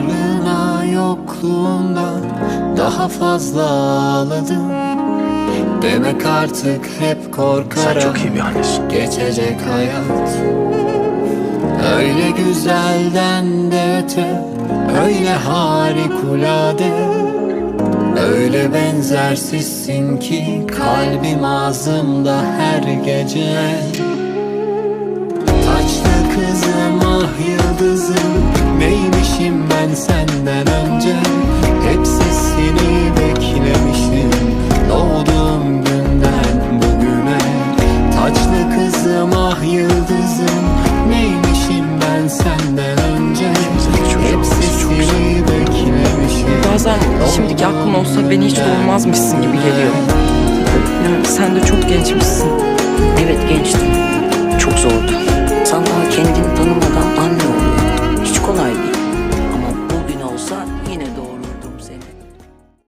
Varlığına yokluğundan daha fazla ağladım. Demek artık hep Sen korkarak çok iyi bir annesin. geçecek hayat. Öyle güzelden de öte Öyle harikulade. Öyle benzersizsin ki Kalbim ağzımda her gece. Taçlı kızım ah yıldızım Neymişim ben senden önce Hep sesini beklemişim Doğduğum günden bugüne Taçlı kızım ah yıldızım Neymişim ben senden önce Hep sesini beklemişim Bazen şimdiki aklım olsa beni hiç doğurmazmışsın gibi geliyor. Yani sen de çok gençmişsin. Evet gençtim. Çok zordu.